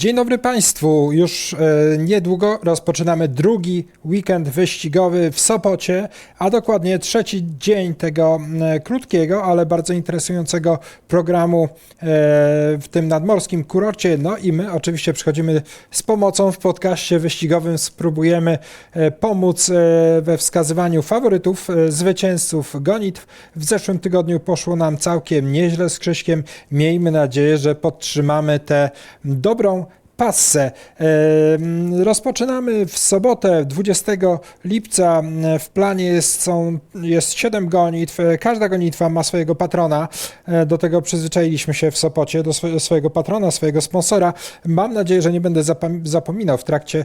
Dzień dobry Państwu. Już e, niedługo rozpoczynamy drugi weekend wyścigowy w Sopocie, a dokładnie trzeci dzień tego m, krótkiego, ale bardzo interesującego programu e, w tym nadmorskim kurorcie. No i my oczywiście przychodzimy z pomocą w podcaście wyścigowym. Spróbujemy e, pomóc e, we wskazywaniu faworytów, e, zwycięzców gonitw. W zeszłym tygodniu poszło nam całkiem nieźle z Krzyśkiem. Miejmy nadzieję, że podtrzymamy tę dobrą passę. Em, Rozpoczynamy w sobotę 20 lipca. W planie jest, są, jest 7 gonitw. Każda gonitwa ma swojego patrona. E, Do tego przyzwyczailiśmy się w Sopocie, do swojego patrona, swojego sponsora. Mam nadzieję, że nie będę zapominał w trakcie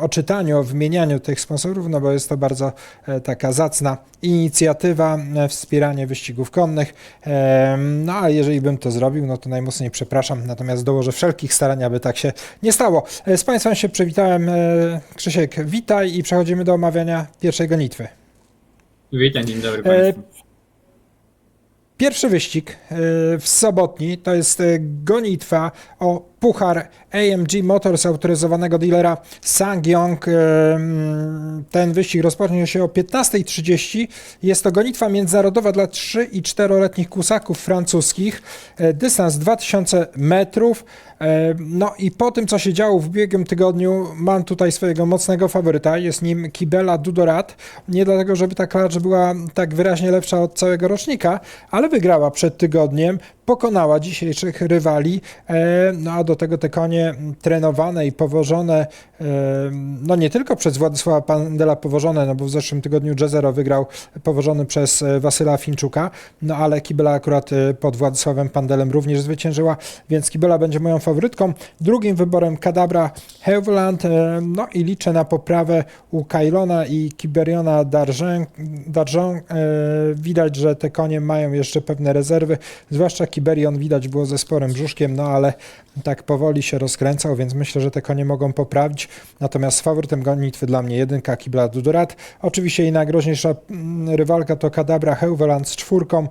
o czytaniu, o wymienianiu tych sponsorów, no bo jest to bardzo e, taka zacna inicjatywa, e, wspieranie wyścigów konnych. No a jeżeli bym to zrobił, no to najmocniej przepraszam, natomiast dołożę wszelkich starań, aby tak się nie stało. E, Z Państwem się przywitałem. E, Krzysiek, witaj i przechodzimy do omawiania pierwszej gonitwy. Witam, dzień dobry E, Państwu. Pierwszy wyścig w sobotni to jest gonitwa o puchar AMG Motors autoryzowanego dealera Sangyong. E, mm, Ten wyścig rozpocznie się o 15.30. Jest to gonitwa międzynarodowa dla 3 i 4-letnich kusaków francuskich. E, Dystans 2000 metrów. E, No i po tym, co się działo w ubiegłym tygodniu, mam tutaj swojego mocnego faworyta. Jest nim Kibela Dudorat. Nie dlatego, żeby ta klacz była tak wyraźnie lepsza od całego rocznika, ale wygrała przed tygodniem, pokonała dzisiejszych rywali, no a do tego te konie trenowane i powożone, e, no nie tylko przez Władysława Pandela powożone, no bo w zeszłym tygodniu Jezero wygrał powożony przez e, Wasyla Finczuka, no ale Kibela akurat e, pod Władysławem Pandelem również zwyciężyła, więc Kibela będzie moją faworytką. Drugim wyborem Kadabra Heuveland, no i liczę na poprawę u Kailona i Kiberiona Darjean. Widać, że te konie mają jeszcze pewne rezerwy, zwłaszcza Kiberion widać było ze sporym brzuszkiem, no ale tak powoli się rozkręcał, więc myślę, że te konie mogą poprawić. Natomiast faworytem gonitwy dla mnie jedynka Kibla Dudorat. Oczywiście jej najgroźniejsza mm, rywalka to Kadabra Heuveland z czwórką.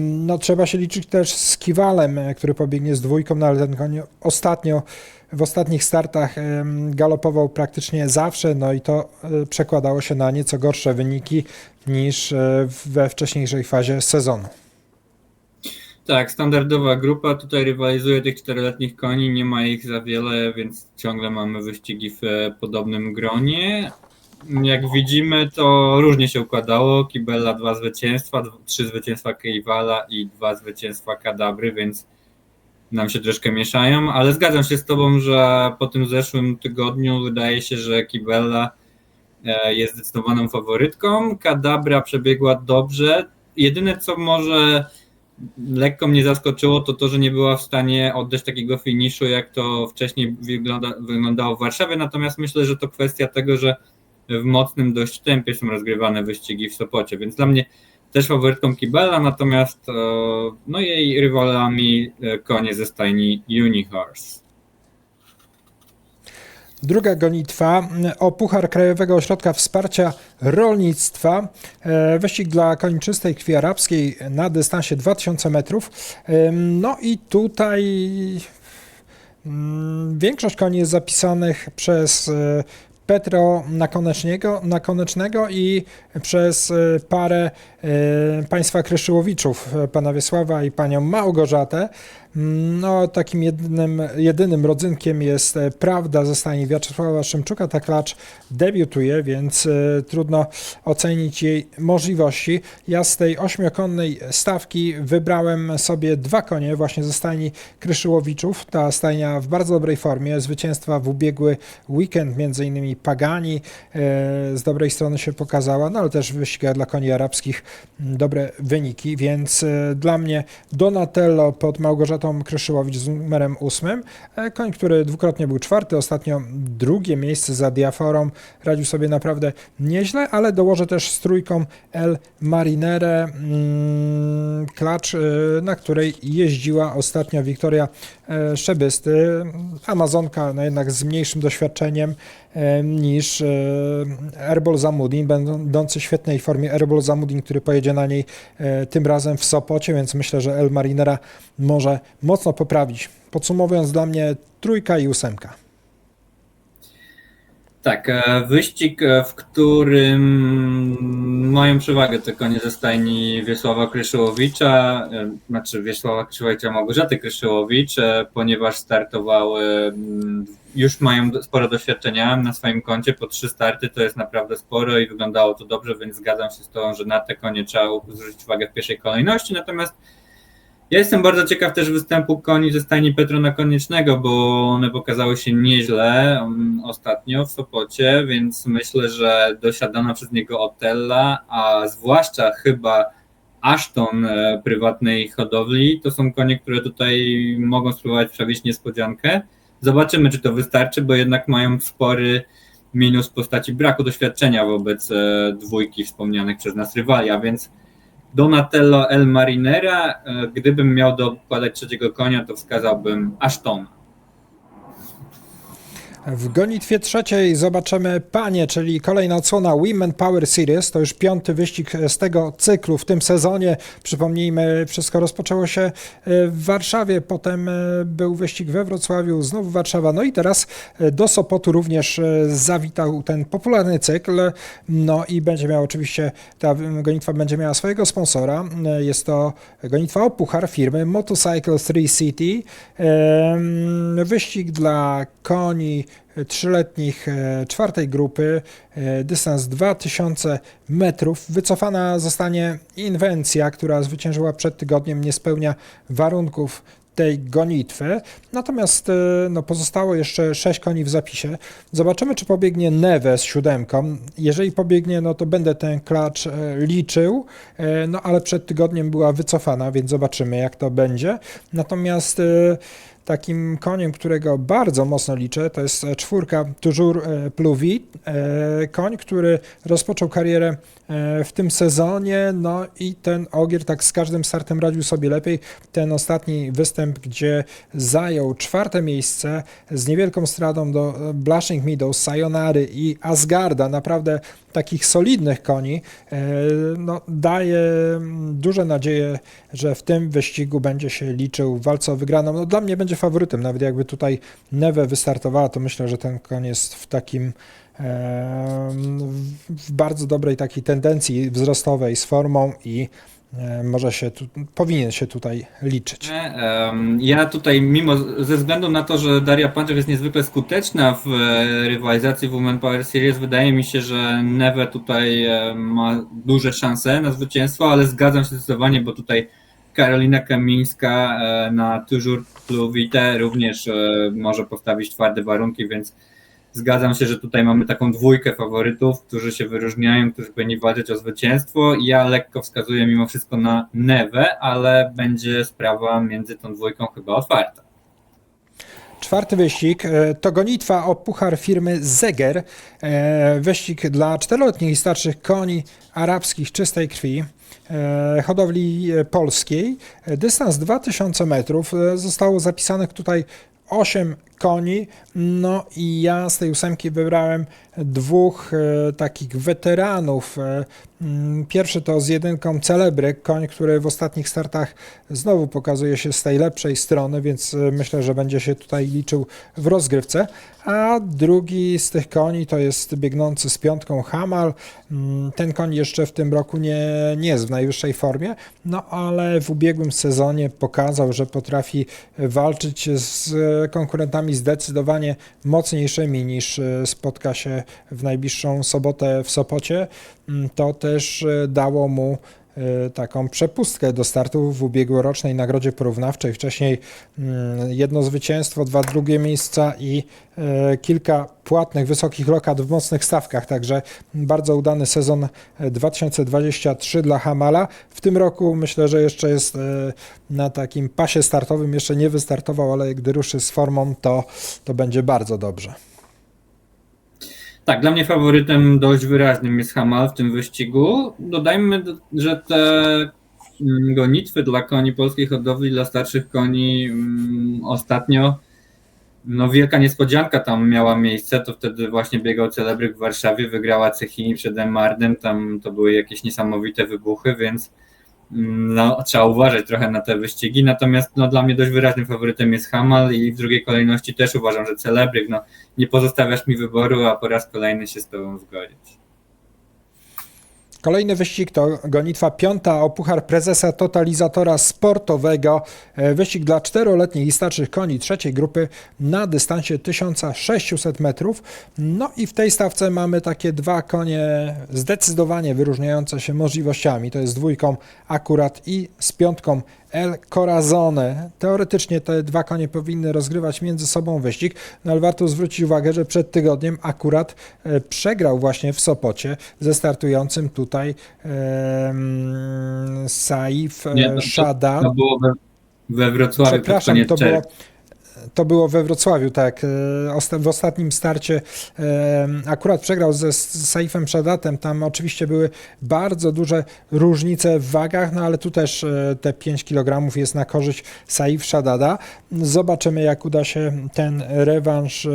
No trzeba się liczyć też z Kiwalem, e, który pobiegnie z dwójką, no ale ten koń ostatnio w ostatnich startach galopował praktycznie zawsze, no i to e, przekładało się na nieco gorsze wyniki niż e, we wcześniejszej fazie sezonu. Tak, standardowa grupa tutaj rywalizuje tych czteroletnich koni, nie ma ich za wiele, więc ciągle mamy wyścigi w e, podobnym gronie. Jak widzimy, to różnie się układało. Kibella dwa zwycięstwa, trzy zwycięstwa Kejwala i dwa zwycięstwa Kadabry, więc nam się troszkę mieszają, ale zgadzam się z Tobą, że po tym zeszłym tygodniu wydaje się, że Kibella e, jest zdecydowaną faworytką. Kadabra przebiegła dobrze. Jedyne, co może lekko mnie zaskoczyło, to to, że nie była w stanie oddać takiego finiszu, jak to wcześniej wygląda, wyglądało w Warszawie. Natomiast myślę, że to kwestia tego, że w mocnym dość tempie są rozgrywane wyścigi w Sopocie, więc dla mnie też faworytką Kibela, natomiast e, no jej rywalami e, konie ze stajni Unihorse. Druga gonitwa o Puchar Krajowego Ośrodka Wsparcia Rolnictwa. E, Wyścig dla koni czystej krwi arabskiej na dystansie 2000 metrów. Em, No i tutaj mm, większość koni jest zapisanych przez e, Petro Nakonecznego, Nakonecznego i przez e, parę e, państwa Kryszyłowiczów, e, pana Wiesława i panią Małgorzatę. Mm, No, takim jedynym, jedynym rodzynkiem jest Prawda ze stajni Wiaczesława Szymczuka. Ta klacz debiutuje, więc trudno ocenić jej możliwości. Ja z tej ośmiokonnej stawki wybrałem sobie dwa konie właśnie ze stajni Kryszyłowiczów. Ta stajnia w bardzo dobrej formie. Zwycięstwa w ubiegły weekend, między innymi Pagani e, z dobrej strony się pokazała, no ale też w dla koni arabskich mm, dobre wyniki, więc e, dla mnie Donatello pod Małgorzatą Kryszyłowicz z numerem ósmym. E, Koń, który dwukrotnie był czwarty, ostatnio drugie miejsce za diaforą, radził sobie naprawdę nieźle, ale dołożę też z trójką El Marinere, mm, klacz, na której jeździła ostatnio Wiktoria Szebysty, Amazonka, no jednak z mniejszym doświadczeniem niż Erbol Zamudin, będący w świetnej formie Erbol Zamudin, który pojedzie na niej e, tym razem w Sopocie, więc myślę, że El Marinera może mocno poprawić. Podsumowując dla mnie trójka i ósemka. Tak, e, wyścig, e, w którym mają przewagę te konie ze stajni Wiesława Kryszyłowicza, e, znaczy Wiesława Kryszyłowicza Małgorzaty Kryszyłowicz, ponieważ startowały, mm, już mają sporo doświadczenia na swoim koncie, po trzy starty to jest naprawdę sporo i wyglądało to dobrze, więc zgadzam się z tą, że na te konie trzeba zwrócić uwagę w pierwszej kolejności, natomiast ja jestem bardzo ciekaw też występu koni ze stajni Petrona Koniecznego, bo one pokazały się nieźle um, ostatnio w Sopocie, więc myślę, że dosiadana przez niego Otella, a zwłaszcza chyba Ashton e, prywatnej hodowli, to są konie, które tutaj mogą spróbować przebić niespodziankę. Zobaczymy, czy to wystarczy, bo jednak mają spory minus w postaci braku doświadczenia wobec e, dwójki wspomnianych przez nas rywali, a więc Donatello El Marinera. E, Gdybym miał dokładać trzeciego konia, to wskazałbym Ashtona. W gonitwie trzeciej zobaczymy panie, czyli kolejna odsłona Women Power Series. To już piąty wyścig z tego cyklu w tym sezonie. Przypomnijmy, wszystko rozpoczęło się e, w Warszawie, potem e, był wyścig we Wrocławiu, znowu Warszawa. No i teraz e, do Sopotu również zawitał ten popularny cykl. No i będzie miał oczywiście, ta gonitwa będzie miała swojego sponsora. Jest to gonitwa o puchar firmy Motorcycle 3 City. Wyścig dla koni trzyletnich e, czwartej grupy, e, dystans 2000 metrów. Wycofana zostanie inwencja, która zwyciężyła przed tygodniem, nie spełnia warunków tej gonitwy. Natomiast e, no, pozostało jeszcze 6 koni w zapisie. Zobaczymy, czy pobiegnie Neve z siódemką. Jeżeli pobiegnie, no to będę ten klacz e, liczył, e, no ale przed tygodniem była wycofana, więc zobaczymy, jak to będzie. Natomiast e, takim koniem, którego bardzo mocno liczę, to jest e, czwórka Toujours e, Pluvi. E, Koń, który rozpoczął karierę w tym sezonie, no i ten ogier tak z każdym startem radził sobie lepiej. Ten ostatni występ, gdzie zajął czwarte miejsce z niewielką stratą do Blushing Meadows, Sayonary i Asgarda, naprawdę takich solidnych koni, no, daje mm, duże nadzieje, że w tym wyścigu będzie się liczył w walce o wygraną. No, dla mnie będzie faworytem, nawet jakby tutaj Neve wystartowała, to myślę, że ten koń jest w takim w bardzo dobrej takiej tendencji wzrostowej z formą i może się tu, powinien się tutaj liczyć. Ja tutaj, mimo ze względu na to, że Daria Panczew jest niezwykle skuteczna w e, rywalizacji w Women Power Series, wydaje mi się, że Neve tutaj ma duże szanse na zwycięstwo, ale zgadzam się zdecydowanie, bo tutaj Karolina Kamińska e, na Toujours Pluvite również e, może postawić twarde warunki, więc zgadzam się, że tutaj mamy taką dwójkę faworytów, którzy się wyróżniają, którzy powinni walczyć o zwycięstwo. Ja lekko wskazuję mimo wszystko na Neve, ale będzie sprawa między tą dwójką chyba otwarta. Czwarty wyścig e, to gonitwa o puchar firmy Zeger. Wyścig dla czteroletnich i starszych koni arabskich czystej krwi. E, Hodowli e, polskiej. E, Dystans 2000 metrów. Zostało zapisanych tutaj 8 koni. No i ja z tej ósemki wybrałem dwóch e, takich weteranów. E, mm, Pierwszy to z jedynką Celebry, koń, który w ostatnich startach znowu pokazuje się z tej lepszej strony, więc e, myślę, że będzie się tutaj liczył w rozgrywce. A drugi z tych koni to jest biegnący z piątką Hamal. Mm, Ten koń jeszcze w tym roku nie, nie jest w najwyższej formie, no ale w ubiegłym sezonie pokazał, że potrafi walczyć z e, konkurentami zdecydowanie mocniejszymi niż e, spotka się w najbliższą sobotę w Sopocie. Mm, To też e, dało mu taką przepustkę do startu w ubiegłorocznej nagrodzie porównawczej. Wcześniej mm, jedno zwycięstwo, dwa drugie miejsca i e, kilka płatnych, wysokich lokat w mocnych stawkach. Także bardzo udany sezon e, 2023 dla Hamala. W tym roku myślę, że jeszcze jest e, na takim pasie startowym, jeszcze nie wystartował, ale gdy ruszy z formą, to, to będzie bardzo dobrze. Tak, dla mnie faworytem dość wyraźnym jest Hamal w tym wyścigu. Dodajmy, że te mm, gonitwy dla koni polskiej hodowli, dla starszych koni mm, ostatnio, no wielka niespodzianka tam miała miejsce, to wtedy właśnie biegał Celebryk w Warszawie, wygrała Cechini przed Emardem, tam to były jakieś niesamowite wybuchy, więc no, trzeba uważać trochę na te wyścigi, natomiast no, dla mnie dość wyraźnym faworytem jest Hamal i w drugiej kolejności też uważam, że Celebryk, no nie pozostawiasz mi wyboru, a po raz kolejny się z tobą zgodzić. Kolejny wyścig to gonitwa piąta o Puchar Prezesa Totalizatora Sportowego. E, Wyścig dla czteroletnich i starszych koni trzeciej grupy na dystansie 1600 metrów. No i w tej stawce mamy takie dwa konie zdecydowanie wyróżniające się możliwościami. To jest dwójką akurat i z piątką El Corazone. Teoretycznie te dwa konie powinny rozgrywać między sobą wyścig, no ale warto zwrócić uwagę, że przed tygodniem akurat e, przegrał właśnie w Sopocie ze startującym tutaj Saif Nie, e, to- to- Shada. Było we, we Wrocławiu Przepraszam, to było. To było we Wrocławiu, tak. e, W ostatnim starcie e, akurat przegrał ze Saifem Shadatem. Tam oczywiście były bardzo duże różnice w wagach, no ale tu też e, te 5 kg jest na korzyść Saif Shadada. Zobaczymy, jak uda się ten rewanż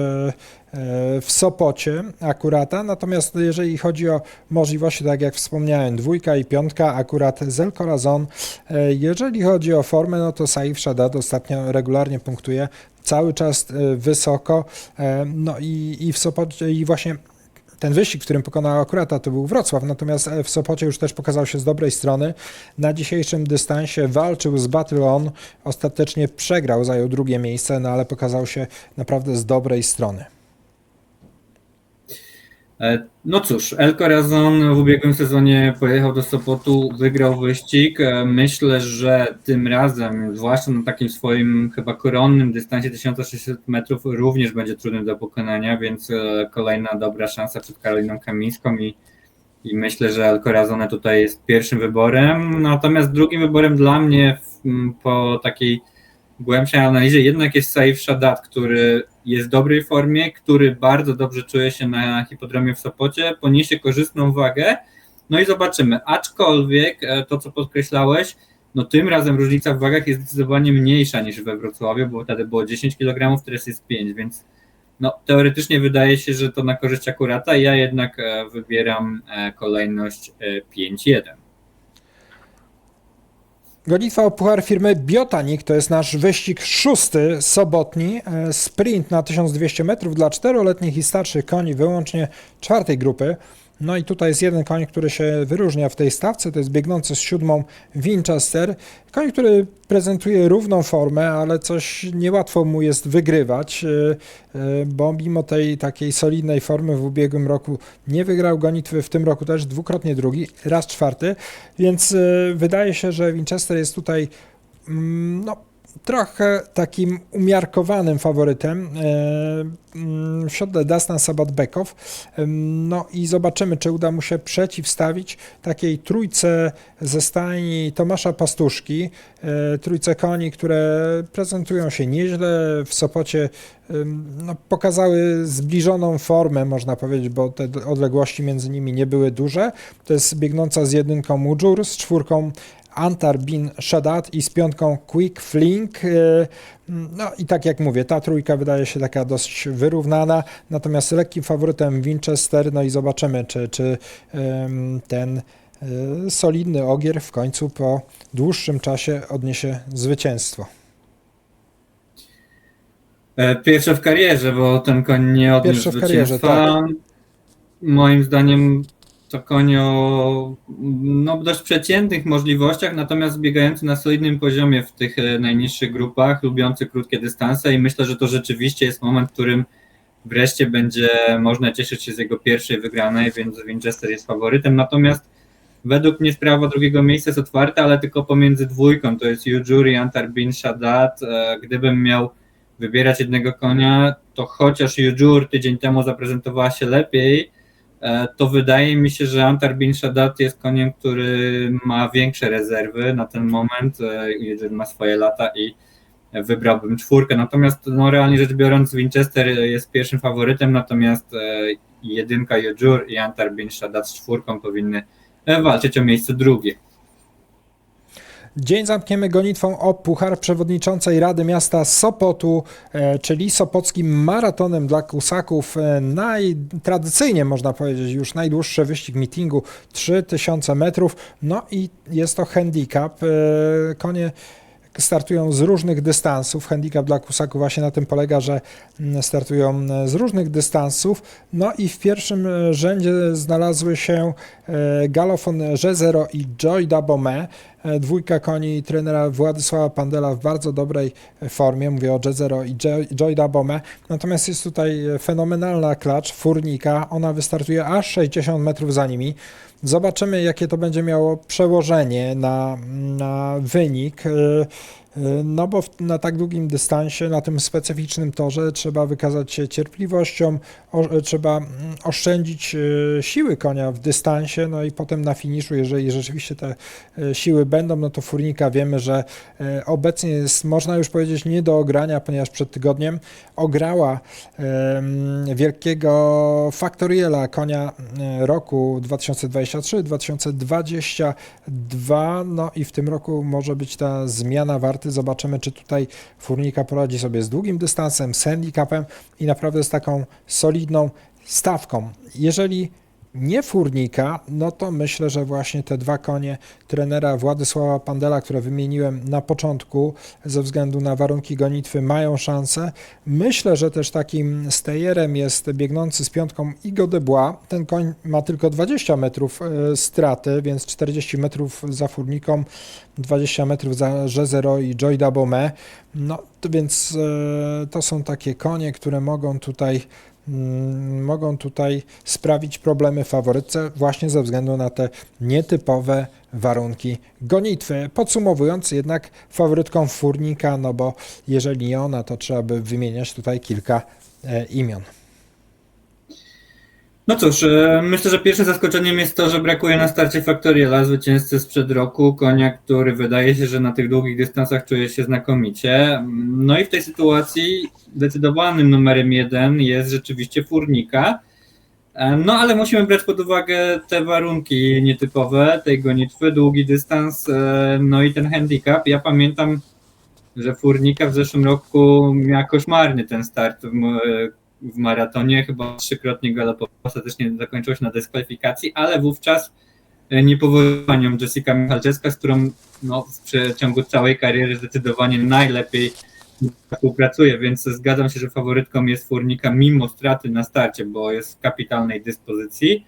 w Sopocie akurata. Natomiast jeżeli chodzi o możliwości, tak jak wspomniałem, dwójka i piątka, akurat Corazon. E, Jeżeli chodzi o formę, no to Saif Shaddad ostatnio regularnie punktuje, cały czas e, wysoko. E, No i, i w Sopocie, i właśnie ten wyścig, którym pokonał akurata, to był Wrocław, natomiast e, w Sopocie już też pokazał się z dobrej strony. Na dzisiejszym dystansie walczył z Battle On, ostatecznie przegrał, zajął drugie miejsce, no ale pokazał się naprawdę z dobrej strony. E, No cóż, El Corazon w ubiegłym sezonie pojechał do Sopotu, wygrał wyścig. E, Myślę, że tym razem, zwłaszcza na takim swoim chyba koronnym dystansie 1600 metrów, również będzie trudny do pokonania, więc e, kolejna dobra szansa przed Karoliną Kamińską i, i myślę, że El Corazon tutaj jest pierwszym wyborem. Natomiast drugim wyborem dla mnie po takiej głębszej analizie jednak jest Saif Shadat, który jest w dobrej formie, który bardzo dobrze czuje się na hipodromie w Sopocie, poniesie korzystną wagę. No i zobaczymy. Aczkolwiek e, to, co podkreślałeś, no tym razem różnica w wagach jest zdecydowanie mniejsza niż we Wrocławiu, bo wtedy było 10 kg, teraz jest 5, więc no, teoretycznie wydaje się, że to na korzyść akurata. Ja jednak e, wybieram e, kolejność e, 5-1. Gonitwa o puchar firmy Biotanik to jest nasz wyścig szósty sobotni. e, Sprint na 1200 metrów dla czteroletnich i starszych koni wyłącznie czwartej grupy. No i tutaj jest jeden koń, który się wyróżnia w tej stawce, to jest biegnący z siódmą Winchester. Koń, który prezentuje równą formę, ale coś niełatwo mu jest wygrywać, e, e, bo mimo tej takiej solidnej formy w ubiegłym roku nie wygrał gonitwy, w tym roku też dwukrotnie drugi, raz czwarty, więc e, wydaje się, że Winchester jest tutaj mm, no, trochę takim umiarkowanym faworytem e, mm, w siodle Dastan Sabatbekow. No i zobaczymy, czy uda mu się przeciwstawić takiej trójce ze stajni Tomasza Pastuszki, e, trójce koni, które prezentują się nieźle w Sopocie. No, pokazały zbliżoną formę, można powiedzieć, bo te odległości między nimi nie były duże. To jest biegnąca z jedynką Mujur, z czwórką Antar bin Shadat i z piątką Quick Flink. E, No i tak jak mówię, ta trójka wydaje się taka dość wyrównana, natomiast lekkim faworytem Winchester, no i zobaczymy, czy, czy ten e, solidny ogier w końcu po dłuższym czasie odniesie zwycięstwo. E, Pierwsze w karierze, bo ten koń nie odniósł Pierwsze w karierze, zwycięstwa. Moim zdaniem to koń o no, dość przeciętnych możliwościach, natomiast biegający na solidnym poziomie w tych e, najniższych grupach, lubiący krótkie dystanse i myślę, że to rzeczywiście jest moment, w którym wreszcie będzie można cieszyć się z jego pierwszej wygranej, więc Winchester jest faworytem. Natomiast według mnie sprawa drugiego miejsca jest otwarta, ale tylko pomiędzy dwójką. To jest Ujuri, Antar bin Shadat. E, Gdybym miał wybierać jednego konia, to chociaż Ujur tydzień temu zaprezentowała się lepiej, to wydaje mi się, że Antar bin Shadat jest koniem, który ma większe rezerwy na ten moment. E, Ujur ma swoje lata i wybrałbym czwórkę. Natomiast no, realnie rzecz biorąc, Winchester jest pierwszym faworytem, natomiast e, jedynka Ujur i Antar bin Shadat z czwórką powinny e, walczyć o miejsce drugie. Dzień zamkniemy gonitwą o Puchar Przewodniczącej Rady Miasta Sopotu, e, czyli Sopockim Maratonem dla Kusaków. E, Naj, tradycyjnie można powiedzieć już najdłuższy wyścig meetingu 3000 metrów. No i jest to handicap. E, Konie startują z różnych dystansów. Handicap dla Kusaków właśnie na tym polega, że mm, startują z różnych dystansów. No i w pierwszym rzędzie znalazły się Galofon G0 i Joy Dabome. E, Dwójka koni trenera Władysława Pandela w bardzo dobrej e, formie. Mówię o G0 i Joy- Joy Dabome. Natomiast jest tutaj e, fenomenalna klacz Furnika. Ona wystartuje aż 60 metrów za nimi. Zobaczymy, jakie to będzie miało przełożenie na, na wynik. No bo na tak długim dystansie, na tym specyficznym torze trzeba wykazać się cierpliwością, o, trzeba mm, oszczędzić e, siły konia w dystansie, no i potem na finiszu, jeżeli rzeczywiście te e, siły będą, no to Furnika wiemy, że e, obecnie jest, można już powiedzieć, nie do ogrania, ponieważ przed tygodniem ograła wielkiego Factoriela konia roku 2023-2022, no i w tym roku może być ta zmiana warty. Zobaczymy, czy tutaj Furnika poradzi sobie z długim dystansem, z handicapem i naprawdę z taką solidną stawką. Jeżeli nie Furnika, no to myślę, że właśnie te dwa konie trenera Władysława Pandela, które wymieniłem na początku, ze względu na warunki gonitwy, mają szansę. Myślę, że też takim stejerem jest biegnący z piątką Igo de Bois. Ten koń ma tylko 20 metrów e, straty, więc 40 metrów za Furniką, 20 metrów za G0 i Joy Dabome. No to więc e, to są takie konie, które mogą tutaj mogą tutaj sprawić problemy faworytce właśnie ze względu na te nietypowe warunki gonitwy. Podsumowując jednak faworytką Furnika, no bo jeżeli ona, to trzeba by wymieniać tutaj kilka e, imion. No cóż, e, myślę, że pierwszym zaskoczeniem jest to, że brakuje na starcie Factoriela, zwycięzcy sprzed roku, konia, który wydaje się, że na tych długich dystansach czuje się znakomicie. No i w tej sytuacji zdecydowanym numerem jeden jest rzeczywiście Furnika. E, No ale musimy brać pod uwagę te warunki nietypowe tej gonitwy, długi dystans, e, no i ten handicap. Ja pamiętam, że Furnika w zeszłym roku miała koszmarny ten start w, maratonie, chyba trzykrotnie galopował, ostatecznie zakończyło się na dyskwalifikacji, ale wówczas e, nie powołała Jessica Michalczewska, z którą no, w przeciągu całej kariery zdecydowanie najlepiej współpracuje, więc zgadzam się, że faworytką jest Furnika mimo straty na starcie, bo jest w kapitalnej dyspozycji.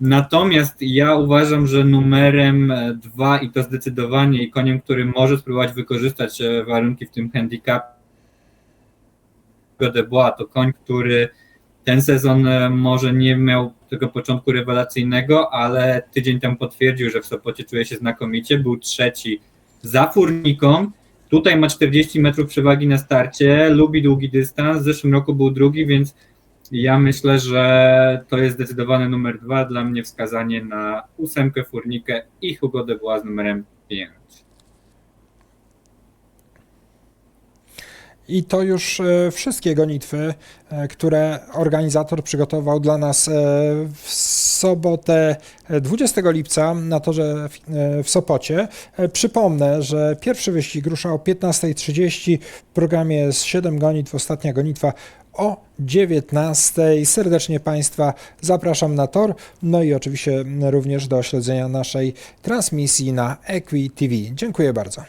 Natomiast ja uważam, że numerem e, dwa i to zdecydowanie i koniem, który może spróbować wykorzystać e, warunki w tym handicapie de Bois, to koń, który ten sezon e, może nie miał tego początku rewelacyjnego, ale tydzień temu potwierdził, że w Sopocie czuje się znakomicie, był trzeci za Furniką, tutaj ma 40 metrów przewagi na starcie, lubi długi dystans, w zeszłym roku był drugi, więc ja myślę, że to jest zdecydowany numer dwa, dla mnie wskazanie na ósemkę Furnikę i Hugo de Bois z numerem 5. I to już e, wszystkie gonitwy, e, które organizator przygotował dla nas e, w sobotę e, 20 lipca na torze w- Sopocie. Przypomnę, że pierwszy wyścig rusza o 15.30. W programie jest 7 gonitw, ostatnia gonitwa o 19. Serdecznie Państwa zapraszam na tor, no i oczywiście również do śledzenia naszej transmisji na Equi TV. Dziękuję bardzo.